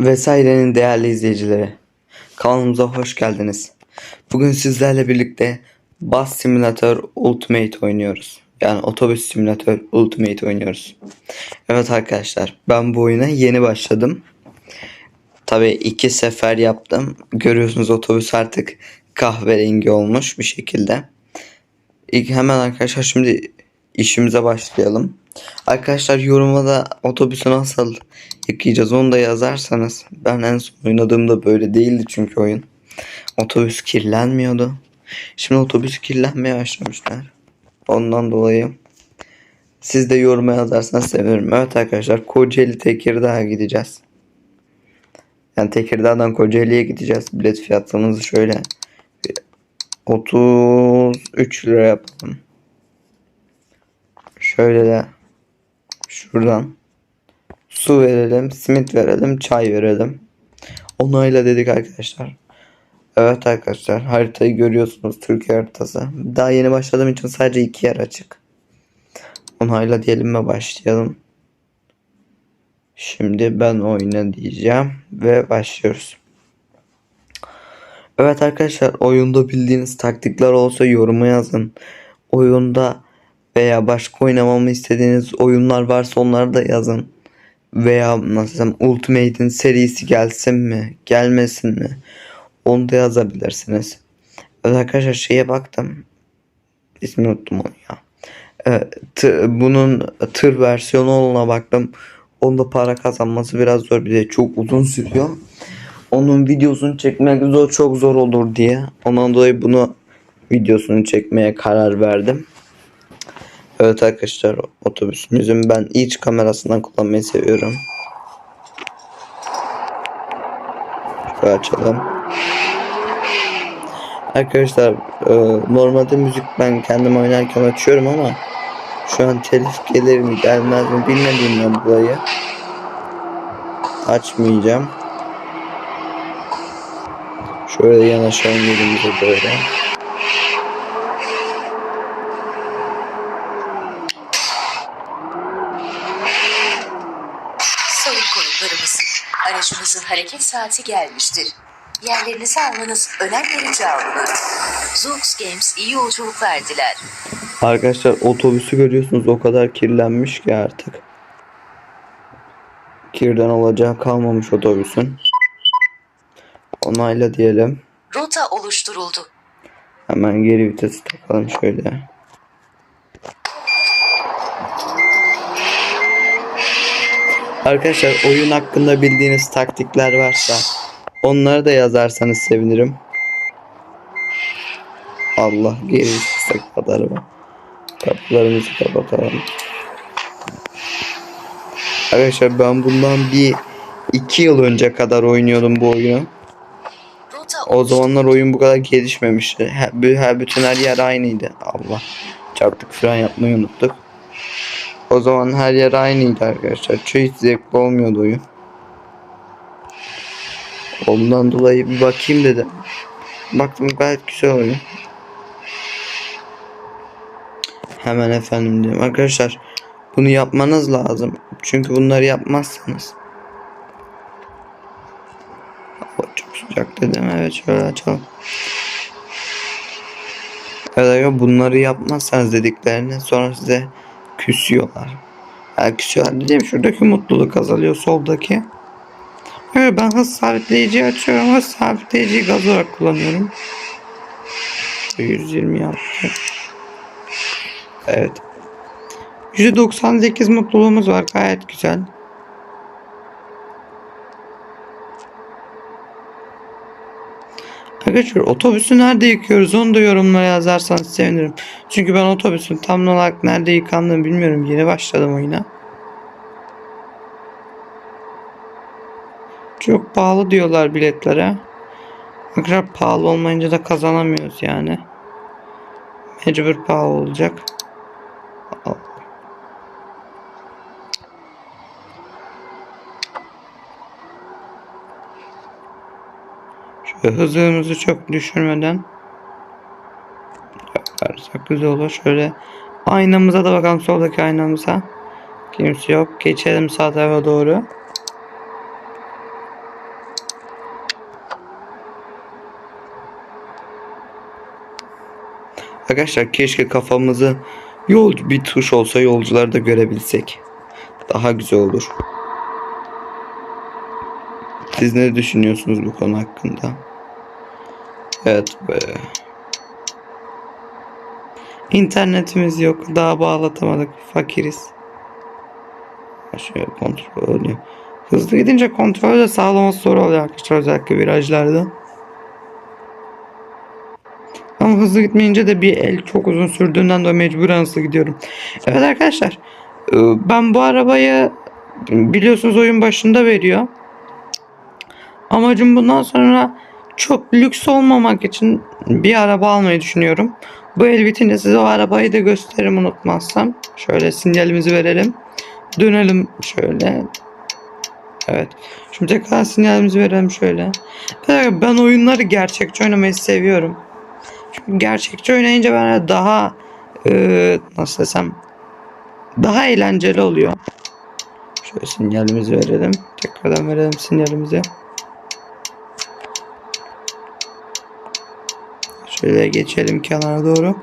vesairenin değerli izleyicileri. Kanalımıza hoş geldiniz. Bugün sizlerle birlikte Bus Simulator Ultimate oynuyoruz. Yani otobüs simülatör Ultimate oynuyoruz. Evet arkadaşlar ben bu oyuna yeni başladım. Tabi iki sefer yaptım. Görüyorsunuz otobüs artık kahverengi olmuş bir şekilde. İlk hemen arkadaşlar şimdi işimize başlayalım. Arkadaşlar yoruma da otobüsü nasıl yıkayacağız onu da yazarsanız. Ben en son oynadığımda böyle değildi çünkü oyun. Otobüs kirlenmiyordu. Şimdi otobüs kirlenmeye başlamışlar. Ondan dolayı siz de yoruma yazarsanız sevinirim. Evet arkadaşlar Kocaeli Tekirdağ'a gideceğiz. Yani Tekirdağ'dan Kocaeli'ye gideceğiz. Bilet fiyatımızı şöyle bir 33 lira yapalım. Şöyle de şuradan su verelim, simit verelim, çay verelim. Onayla dedik arkadaşlar. Evet arkadaşlar haritayı görüyorsunuz Türkiye haritası. Daha yeni başladığım için sadece iki yer açık. Onayla diyelim ve başlayalım. Şimdi ben oyna diyeceğim ve başlıyoruz. Evet arkadaşlar oyunda bildiğiniz taktikler olsa yoruma yazın. Oyunda veya başka oynamamı istediğiniz oyunlar varsa onları da yazın. Veya nasıl desem Ultimate'in serisi gelsin mi gelmesin mi onu da yazabilirsiniz. Evet arkadaşlar şeye baktım. İsmini unuttum onu ya. Ee, bunun tır versiyonu olana baktım. Onda para kazanması biraz zor bir de çok uzun sürüyor. Onun videosunu çekmek zor çok zor olur diye. Ondan dolayı bunu videosunu çekmeye karar verdim. Evet arkadaşlar otobüsümüzün ben iç kamerasından kullanmayı seviyorum. Şöyle açalım. Arkadaşlar e, normalde müzik ben kendim oynarken açıyorum ama şu an telif gelir mi gelmez mi bilmediğimden dolayı açmayacağım. Şöyle yanaşalım yerimize böyle. Saati gelmiştir. Yerlerinizi almanız önem verici alınır. Zoox Games iyi yolculuklar diler. Arkadaşlar otobüsü görüyorsunuz o kadar kirlenmiş ki artık. Kirden olacağı kalmamış otobüsün. Onayla diyelim. Rota oluşturuldu. Hemen geri vitesi takalım şöyle. Arkadaşlar oyun hakkında bildiğiniz taktikler varsa onları da yazarsanız sevinirim. Allah geri kadar var. Kapılarımızı kapatalım. Arkadaşlar ben bundan bir iki yıl önce kadar oynuyordum bu oyunu. O zamanlar oyun bu kadar gelişmemişti. Her bütün her yer aynıydı. Allah. Çarptık fren yapmayı unuttuk. O zaman her yer aynıydı arkadaşlar. Hiç zevkli olmuyordu oyun. Ondan dolayı bir bakayım dedim. Baktım gayet güzel oyun. Hemen efendim diyorum. Arkadaşlar bunu yapmanız lazım. Çünkü bunları yapmazsanız. Hava çok sıcak dedim. Evet şöyle açalım. Evet bunları yapmazsanız dediklerini sonra size küsüyorlar. Yani küsüyorlar dediğim şuradaki mutluluk azalıyor soldaki. Evet ben hız sabitleyiciyi açıyorum. Hız sabitleyiciyi gaz olarak kullanıyorum. 120 yaptı. Evet. %98 mutluluğumuz var. Gayet güzel. Arkadaşlar otobüsü nerede yıkıyoruz onu da yorumlara yazarsanız sevinirim. Çünkü ben otobüsün tam olarak nerede yıkandığını bilmiyorum. Yeni başladım oyuna. Çok pahalı diyorlar biletlere. Arkadaşlar pahalı olmayınca da kazanamıyoruz yani. Mecbur pahalı olacak. ve hızımızı çok düşürmeden yaparsak güzel olur. Şöyle aynamıza da bakalım soldaki aynamıza. Kimse yok. Geçelim sağ tarafa doğru. Arkadaşlar keşke kafamızı yolcu bir tuş olsa yolcuları da görebilsek. Daha güzel olur. Siz ne düşünüyorsunuz bu konu hakkında? Evet be. İnternetimiz yok. Daha bağlatamadık. Fakiriz. Şöyle kontrol oluyor. Hızlı gidince kontrolü de sağlaması zor oluyor arkadaşlar özellikle virajlarda. Ama hızlı gitmeyince de bir el çok uzun sürdüğünden dolayı mecburen hızlı gidiyorum. Evet arkadaşlar. e, Ben bu arabayı biliyorsunuz oyun başında veriyor. Amacım bundan sonra çok lüks olmamak için bir araba almayı düşünüyorum. Bu el bitince size o arabayı da gösteririm unutmazsam. Şöyle sinyalimizi verelim. Dönelim şöyle. Evet. Şimdi tekrar sinyalimizi verelim şöyle. Ben oyunları gerçekçi oynamayı seviyorum. Çünkü gerçekçi oynayınca bana daha e, nasıl desem daha eğlenceli oluyor. Şöyle sinyalimizi verelim. Tekrardan verelim sinyalimizi. Şöyle geçelim kenara doğru.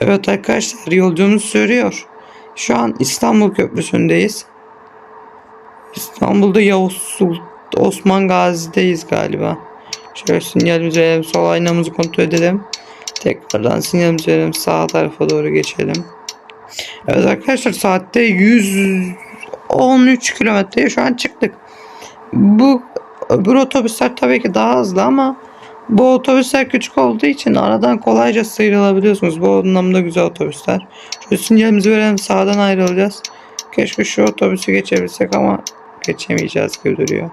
Evet arkadaşlar yolculuğumuz sürüyor. Şu an İstanbul Köprüsü'ndeyiz. İstanbul'da Yavuz Sultan Osman Gazi'deyiz galiba. Şöyle sinyalimizi verelim. Sol aynamızı kontrol edelim. Tekrardan sinyalimizi verelim. Sağ tarafa doğru geçelim. Evet arkadaşlar saatte 113 kilometreye şu an çıktık. Bu öbür otobüsler tabii ki daha hızlı ama bu otobüsler küçük olduğu için aradan kolayca sıyrılabiliyorsunuz. Bu anlamda güzel otobüsler. Şu sinyalimizi verelim sağdan ayrılacağız. Keşke şu otobüsü geçebilsek ama geçemeyeceğiz gibi duruyor.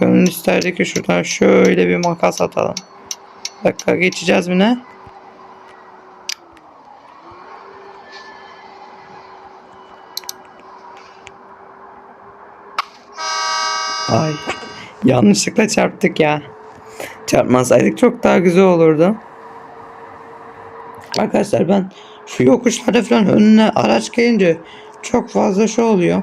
Gönül isterdi ki şuradan şöyle bir makas atalım. Bir dakika geçeceğiz mi ne? Ay yanlışlıkla çarptık ya. Çarpmasaydık çok daha güzel olurdu. Arkadaşlar ben şu yokuşlarda falan önüne araç gelince çok fazla şey oluyor.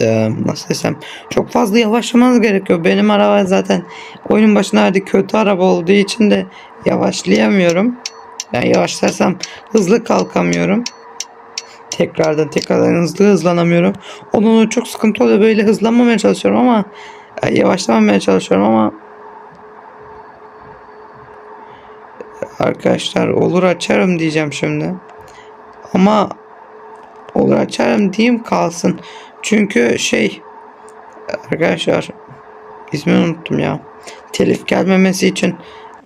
Ee, nasıl desem çok fazla yavaşlamanız gerekiyor. Benim araba zaten oyunun başına verdiği kötü araba olduğu için de yavaşlayamıyorum. Yani yavaşlarsam hızlı kalkamıyorum. Tekrardan tekrardan hızlı hızlanamıyorum. Onun çok sıkıntı oluyor. Böyle hızlanmamaya çalışıyorum ama e, yavaşlamamaya çalışıyorum ama Arkadaşlar olur açarım diyeceğim şimdi. Ama olur açarım diyeyim kalsın. Çünkü şey arkadaşlar ismini unuttum ya. Telif gelmemesi için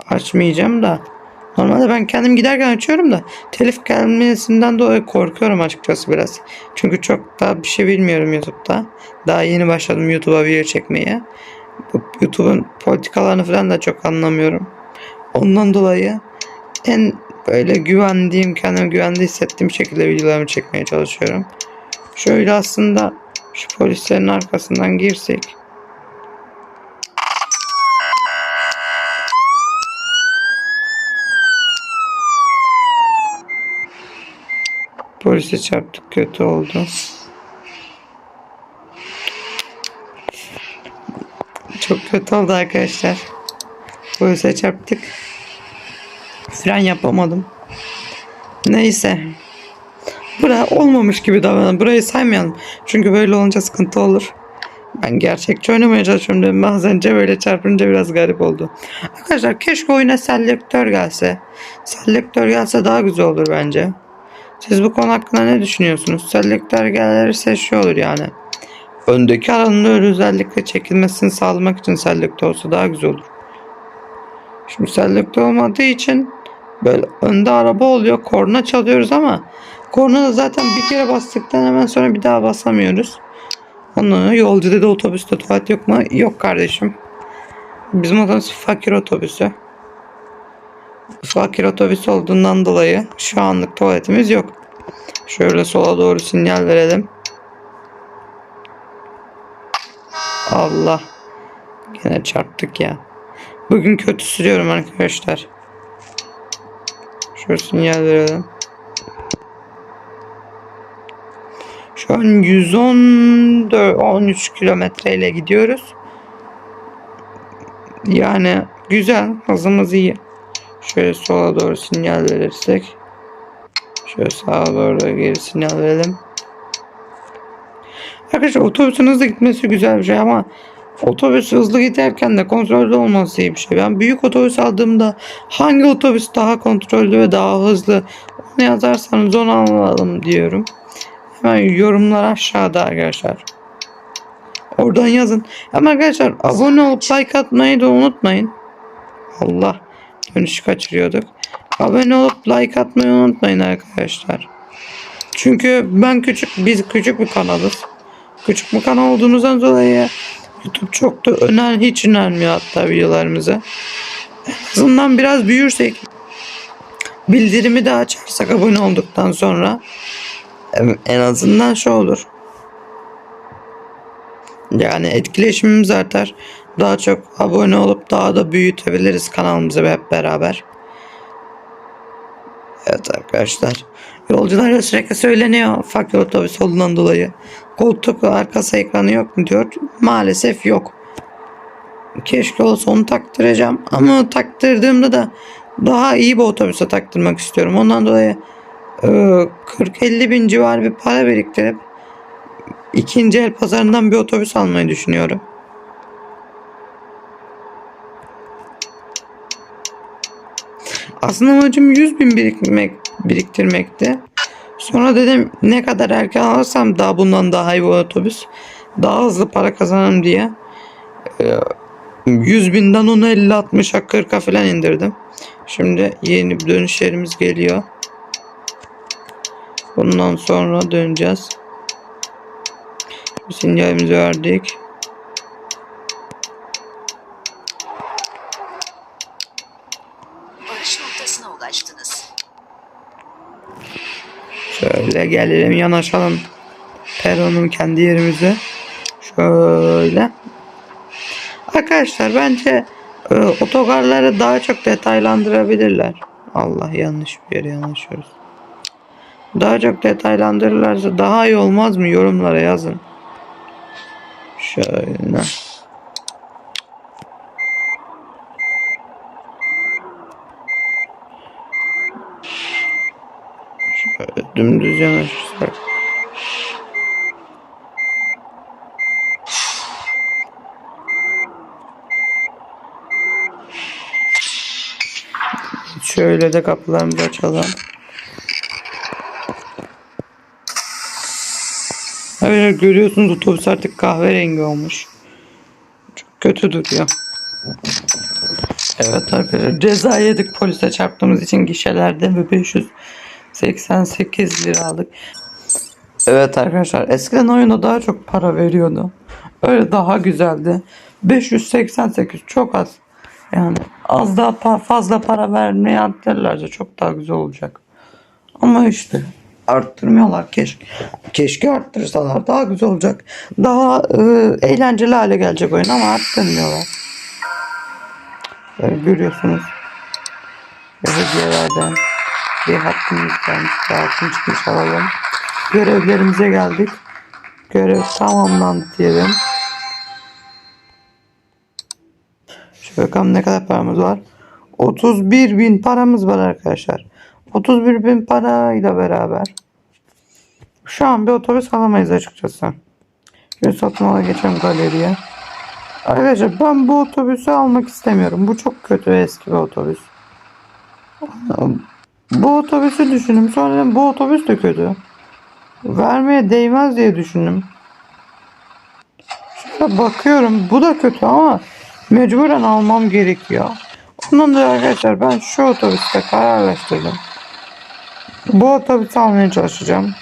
açmayacağım da. Normalde ben kendim giderken açıyorum da telif gelmesinden dolayı korkuyorum açıkçası biraz. Çünkü çok daha bir şey bilmiyorum YouTube'da. Daha yeni başladım YouTube'a video çekmeye. YouTube'un politikalarını falan da çok anlamıyorum. Ondan dolayı en böyle güvendiğim, kendime güvende hissettiğim şekilde videolarımı çekmeye çalışıyorum. Şöyle aslında şu polislerin arkasından girsek. Polise çarptık kötü oldu. Çok kötü oldu arkadaşlar. Polise çarptık. Fren yapamadım. Neyse. Bura olmamış gibi davranalım. Burayı saymayalım. Çünkü böyle olunca sıkıntı olur. Ben gerçekçi oynamaya çalışıyorum dedim. Bazence böyle çarpınca biraz garip oldu. Arkadaşlar keşke oyuna selektör gelse. Selektör gelse daha güzel olur bence. Siz bu konu hakkında ne düşünüyorsunuz? Selektör gelirse şu olur yani. Öndeki alanın özellikle çekilmesini sağlamak için selektör olsa daha güzel olur. Şimdi selektör olmadığı için böyle önde araba oluyor. Korna çalıyoruz ama korna da zaten bir kere bastıktan hemen sonra bir daha basamıyoruz. Onu yolcu dedi otobüste tuvalet yok mu? Yok kardeşim. Bizim otobüs fakir otobüsü. Fakir otobüs olduğundan dolayı şu anlık tuvaletimiz yok. Şöyle sola doğru sinyal verelim. Allah. Gene çarptık ya. Bugün kötü sürüyorum arkadaşlar. Şöyle sinyal verelim. Şu an 114 13 kilometre ile gidiyoruz. Yani güzel, hızımız iyi. Şöyle sola doğru sinyal verirsek. Şöyle sağa doğru geri sinyal verelim. Arkadaşlar otobüsün hızlı gitmesi güzel bir şey ama otobüs hızlı giderken de kontrollü olması iyi bir şey. Ben büyük otobüs aldığımda hangi otobüs daha kontrollü ve daha hızlı onu yazarsanız onu alalım diyorum. Hemen yorumlar aşağıda arkadaşlar. Oradan yazın. Ama arkadaşlar abone olup like atmayı da unutmayın. Allah dönüşü kaçırıyorduk. Abone olup like atmayı unutmayın arkadaşlar. Çünkü ben küçük biz küçük bir kanalız. Küçük bir kanal olduğunuzdan dolayı YouTube çok da öner hiç önermiyor hatta videolarımıza. En azından biraz büyürsek bildirimi de açarsak abone olduktan sonra en azından şu olur. Yani etkileşimimiz artar. Daha çok abone olup daha da büyütebiliriz kanalımızı hep beraber. Evet arkadaşlar. Yolculara sürekli söyleniyor fakir otobüs olduğundan dolayı. Koltuk arkası ekranı yok mu diyor. Maalesef yok. Keşke olsa onu taktıracağım. Ama taktırdığımda da daha iyi bir otobüse taktırmak istiyorum. Ondan dolayı e, 40-50 bin civarı bir para biriktirip ikinci el pazarından bir otobüs almayı düşünüyorum. Aslında amacım 100 bin biriktirmek, biriktirmekti. Sonra dedim ne kadar erken alırsam daha bundan daha iyi bir otobüs. Daha hızlı para kazanırım diye. Ee, 100 binden onu 50-60'a 40'a falan indirdim. Şimdi yeni bir dönüş yerimiz geliyor. Bundan sonra döneceğiz. Sinyalimizi verdik. Varış noktasına ulaştınız. Şöyle gelelim yanaşalım. Peronun kendi yerimize. Şöyle. Arkadaşlar bence e, otogarları daha çok detaylandırabilirler. Allah yanlış bir yere yanaşıyoruz. Daha çok detaylandırırlarsa daha iyi olmaz mı? Yorumlara yazın. Şöyle. Dümdüz yanaşırsak. Şöyle de kapılarımızı açalım. Evet görüyorsunuz otobüs artık kahverengi olmuş. Çok kötü duruyor. Evet arkadaşlar ceza yedik polise çarptığımız için gişelerde ve 500 88 liralık. Evet arkadaşlar eskiden oyuna daha çok para veriyordu. Öyle daha güzeldi. 588 çok az. Yani az daha pa fazla para vermeye arttırırlarsa çok daha güzel olacak. Ama işte arttırmıyorlar keşke. Keşke arttırsalar daha güzel olacak. Daha e, eğlenceli hale gelecek oyun ama arttırmıyorlar. Böyle görüyorsunuz. Hediyelerde bir hakkımız gelmiş. Çıkmış alalım. Görevlerimize geldik. Görev tamamlandı diyelim. Şöyle bakalım ne kadar paramız var. 31 bin paramız var arkadaşlar. 31 bin parayla beraber. Şu an bir otobüs alamayız açıkçası. Şöyle satın ala geçelim galeriye. Arkadaşlar ben bu otobüsü almak istemiyorum. Bu çok kötü eski bir otobüs. Bu otobüsü düşündüm. Sonra dedim, bu otobüs de kötü. Vermeye değmez diye düşündüm. Şöyle bakıyorum. Bu da kötü ama mecburen almam gerekiyor. Ondan da arkadaşlar ben şu otobüste kararlaştırdım. Bu otobüsü almaya çalışacağım.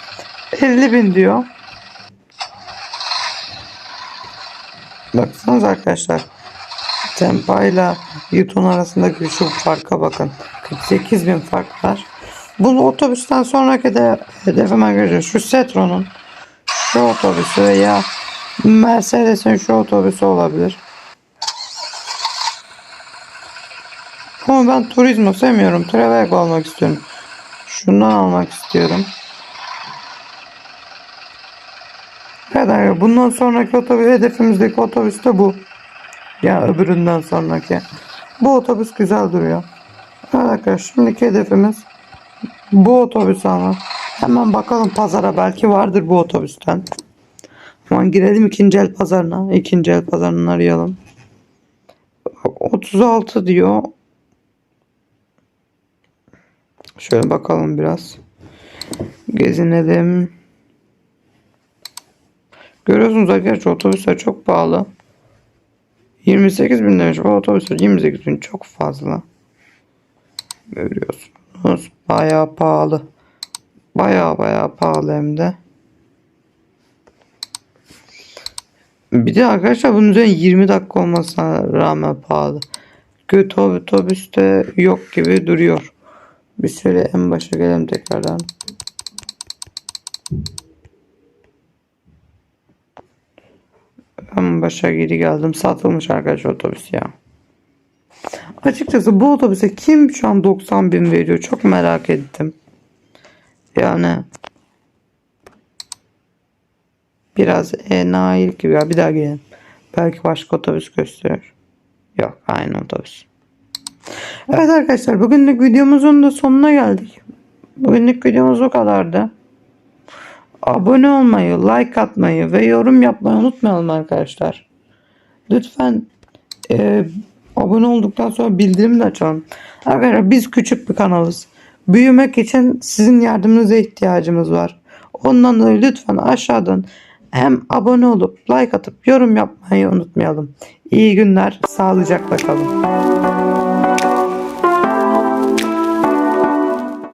50 bin diyor. Baksanız arkadaşlar. Tempa ile Yuton arasındaki şu farka bakın. 48 bin fark var. Bu otobüsten sonraki de hedefime göre şu Setro'nun şu otobüsü veya Mercedes'in şu otobüsü olabilir. Ama ben turizmo sevmiyorum. Trevego almak istiyorum. Şundan almak istiyorum. Arkadaşlar, bundan sonraki otobüs hedefimizdeki otobüs de bu. Ya öbüründen sonraki. Bu otobüs güzel duruyor. Arkadaşlar şimdiki hedefimiz bu otobüs ama. Hemen bakalım pazara belki vardır bu otobüsten. Hemen girelim ikinci el pazarına. İkinci el pazarını arayalım. 36 diyor. Şöyle bakalım biraz. Gezinelim. Görüyorsunuz arkadaşlar otobüsler çok pahalı. 28 bin demiş. Bu otobüsler 28 bin çok fazla. Görüyorsunuz. Bayağı pahalı. Bayağı bayağı pahalı hem de. Bir de arkadaşlar bunun üzerine 20 dakika olmasına rağmen pahalı. Kötü otobüste yok gibi duruyor. Bir şöyle en başa gelelim tekrardan. En başa geri geldim. Satılmış arkadaşlar otobüs ya. Açıkçası bu otobüse kim şu an 90 bin veriyor? Çok merak ettim. Yani biraz enayi gibi ya. Bir daha gelin. Belki başka otobüs gösterir. Yok aynı otobüs. Evet arkadaşlar bugünlük videomuzun da sonuna geldik. Bugünlük videomuz bu kadardı. Abone olmayı, like atmayı ve yorum yapmayı unutmayalım arkadaşlar. Lütfen e, abone olduktan sonra bildirim de açalım. Arkadaşlar biz küçük bir kanalız. Büyümek için sizin yardımınıza ihtiyacımız var. Ondan dolayı lütfen aşağıdan hem abone olup like atıp yorum yapmayı unutmayalım. İyi günler, sağlıcakla kalın.